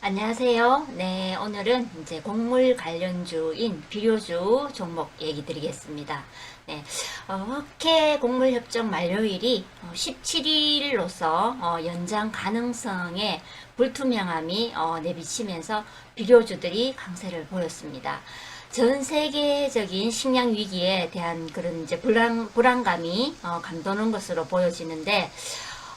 안녕하세요. 네, 오늘은 이제 곡물 관련주인 비료주 종목 얘기 드리겠습니다. 네, 어, 흑해 곡물 협정 만료일이 17일로서 어, 연장 가능성에 불투명함이 어, 내비치면서 비료주들이 강세를 보였습니다. 전 세계적인 식량 위기에 대한 그런 이제 불안, 불안감이 어, 감도는 것으로 보여지는데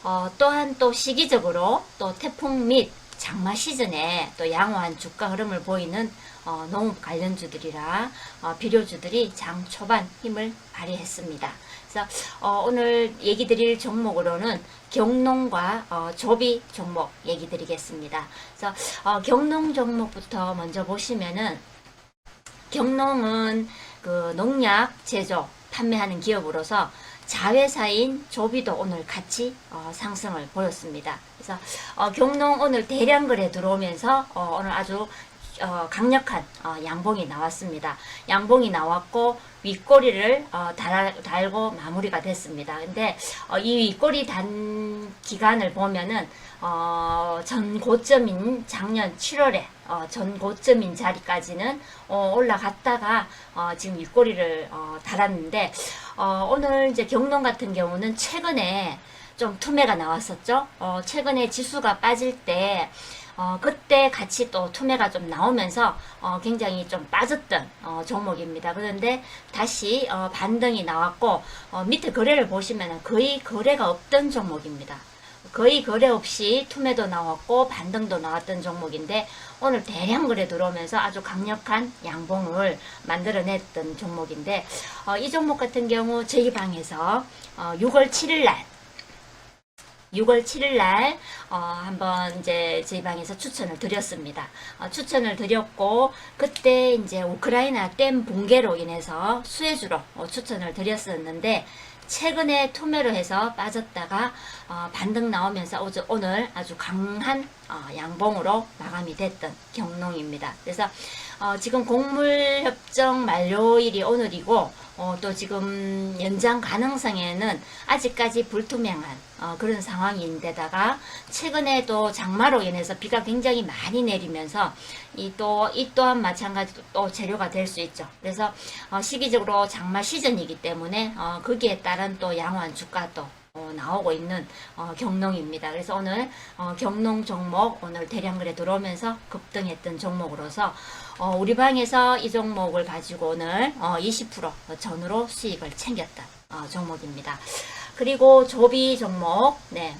어, 또한 또 시기적으로 또 태풍 및 장마 시즌에 또 양호한 주가 흐름을 보이는 어, 농업 관련주들이라 어, 비료주들이 장 초반 힘을 발휘했습니다. 그래서 어, 오늘 얘기 드릴 종목으로는 경농과 어, 조비 종목 얘기 드리겠습니다. 그래서 어, 경농 종목부터 먼저 보시면은 경농은 그 농약 제조 판매하는 기업으로서 자회사인 조비도 오늘 같이 어, 상승을 보였습니다. 그래서 어, 경농 오늘 대량 거래 들어오면서 어, 오늘 아주 어, 강력한 어, 양봉이 나왔습니다. 양봉이 나왔고 윗꼬리를 어, 달, 달고 마무리가 됐습니다. 근데 어, 이 윗꼬리 단 기간을 보면은 어, 전 고점인 작년 7월에 어, 전 고점인 자리까지는 어, 올라갔다가 어, 지금 윗꼬리를 어, 달았는데 어, 오늘 이제 경동 같은 경우는 최근에 좀 투매가 나왔었죠. 어, 최근에 지수가 빠질 때 어, 그때 같이 또 투매가 좀 나오면서 어, 굉장히 좀 빠졌던 어, 종목입니다. 그런데 다시 어, 반등이 나왔고 어, 밑에 거래를 보시면 거의 거래가 없던 종목입니다. 거의 거래 없이 투매도 나왔고 반등도 나왔던 종목인데 오늘 대량 거래 들어오면서 아주 강력한 양봉을 만들어냈던 종목인데 어, 이 종목 같은 경우 저희 방에서 어, 6월 7일 날 6월 7일 날 어, 한번 이제 저희 방에서 추천을 드렸습니다. 어, 추천을 드렸고 그때 이제 우크라이나 댐 붕괴로 인해서 수혜주로 어, 추천을 드렸었는데 최근에 투매로 해서 빠졌다가 어, 반등 나오면서 오늘 아주 강한 어, 양봉으로 마감이 됐던 경농입니다. 그래서 어, 지금 곡물 협정 만료일이 오늘이고 어, 또 지금 연장 가능성에는 아직까지 불투명한 어, 그런 상황인데다가 최근에도 장마로 인해서 비가 굉장히 많이 내리면서 이 또이 또한 마찬가지로 또 재료가 될 수 있죠. 그래서 어, 시기적으로 장마 시즌이기 때문에 어, 거기에 따른 또 양호한 주가도 어, 나오고 있는 어, 경농입니다. 그래서 오늘 어, 경농 종목 오늘 대량거래 들어오면서 급등했던 종목으로서 어, 우리 방에서 이 종목을 가지고 오늘 어, 20% 전으로 수익을 챙겼던 어, 종목입니다. 그리고 조비 종목, 네.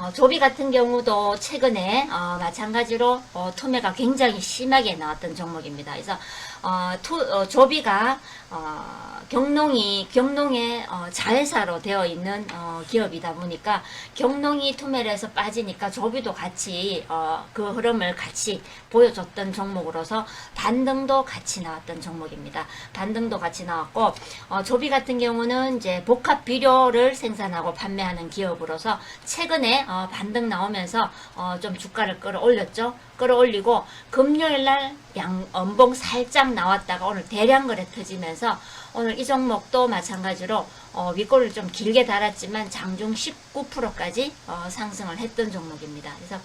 어, 조비 같은 경우도 최근에 어, 마찬가지로 어, 투매가 굉장히 심하게 나왔던 종목입니다. 그래서 어, 투, 어, 조비가 어, 경농이 경농의 어, 자회사로 되어 있는 어, 기업이다 보니까 경농이 투매를 해서 빠지니까 조비도 같이 어, 그 흐름을 같이 보여줬던 종목으로서 반등도 같이 나왔던 종목입니다. 반등도 같이 나왔고 어, 조비 같은 경우는 이제 복합 비료를 생산하고 판매하는 기업으로서 최근에 어, 반등 나오면서 어, 좀 주가를 끌어올렸죠. 끌어올리고 금요일 날 양, 엄봉 살짝 나왔다가 오늘 대량 거래 터지면서 오늘 이 종목도 마찬가지로 어, 윗골을 좀 길게 달았지만 장중 19%까지 어, 상승을 했던 종목입니다. 그래서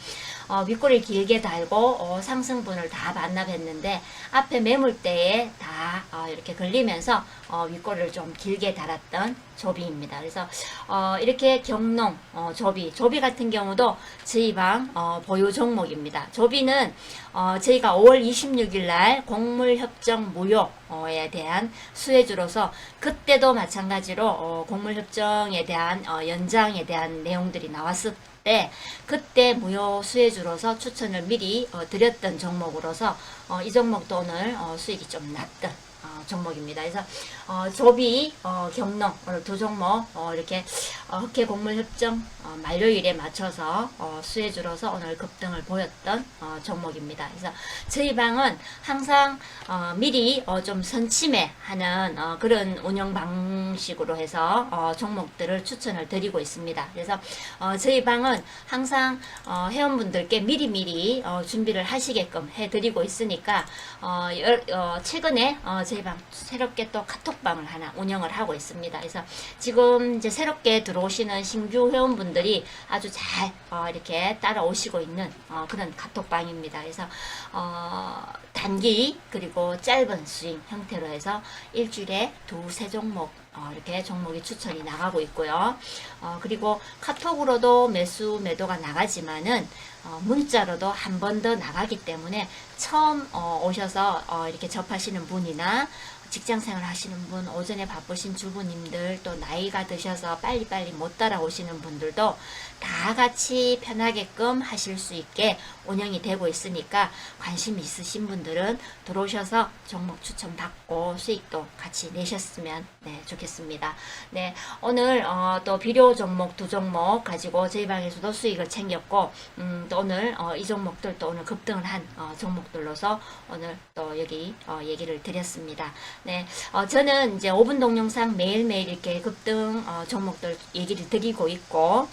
어, 윗골을 길게 달고 어, 상승분을 다 반납했는데 앞에 매물대에 다 어, 이렇게 걸리면서 어, 윗골을 좀 길게 달았던 조비입니다. 그래서 어, 이렇게 경농 어, 조비 조비 같은 경우도 저희 방 어, 보유 종목입니다. 조비는 어, 저희가 5월 26일 날 곡물 협정 무효에 대한 수혜주로서 그때도 마찬가지로 어, 곡물 협정에 대한 어, 연장에 대한 내용들이 나왔을 때 그때 무효 수혜주로서 추천을 미리 어, 드렸던 종목으로서 어, 이 종목도 오늘 어, 수익이 좀 났던 어, 종목입니다. 그래서 어, 조비, 어, 경농 오늘 두 종목 어, 이렇게 어, 흑해 곡물 협정 어, 만료일에 맞춰서 어, 수혜주로서 오늘 급등을 보였던 어, 종목입니다. 그래서 저희 방은 항상 어, 미리 어, 좀 선침해하는 어, 그런 운영 방식으로 해서 어, 종목들을 추천을 드리고 있습니다. 그래서 어, 저희 방은 항상 어, 회원분들께 미리미리 어, 준비를 하시게끔 해드리고 있으니까 어, 열- 어, 최근에 어, 저희 방 새롭게 또 카톡방을 하나 운영을 하고 있습니다. 그래서 지금 이제 새롭게 들어오시는 신규 회원분들이 아주 잘 어, 이렇게 따라오시고 있는 어, 그런 카톡방입니다. 그래서 어, 단기 그리고 짧은 스윙 형태로 해서 일주일에 두세 종목 어, 이렇게 종목이 추천이 나가고 있고요. 어, 그리고 카톡으로도 매수 매도가 나가지만은 어, 문자로도 한 번 더 나가기 때문에 처음 어, 오셔서 어, 이렇게 접하시는 분이나 직장 생활 하시는 분, 오전에 바쁘신 주부님들, 또 나이가 드셔서 빨리빨리 못 따라오시는 분들도 다 같이 편하게끔 하실 수 있게 운영이 되고 있으니까 관심 있으신 분들은 들어오셔서 종목 추천 받고 수익도 같이 내셨으면 네, 좋겠습니다. 네, 오늘 어, 또 비료 종목 두 종목 가지고 저희 방에서도 수익을 챙겼고 음, 또 오늘 어, 이 종목들 또 오늘 급등을 한 어, 종목들로서 오늘 또 여기 어, 얘기를 드렸습니다. 네, 어, 저는 이제 5분 동영상 매일매일 이렇게 급등 어, 종목들 얘기를 드리고 있고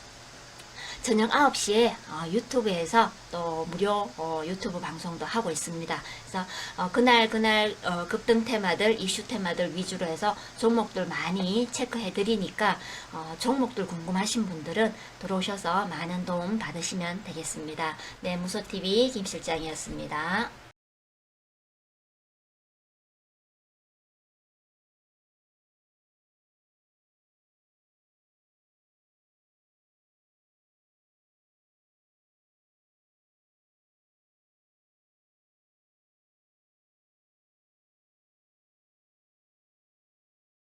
저녁 9시에 어, 유튜브에서 또 무료 어, 유튜브 방송도 하고 있습니다. 그래서 어, 그날 그날 어, 급등 테마들, 이슈 테마들 위주로 해서 종목들 많이 체크해 드리니까 어, 종목들 궁금하신 분들은 들어오셔서 많은 도움 받으시면 되겠습니다. 네, 무소TV 김 실장이었습니다.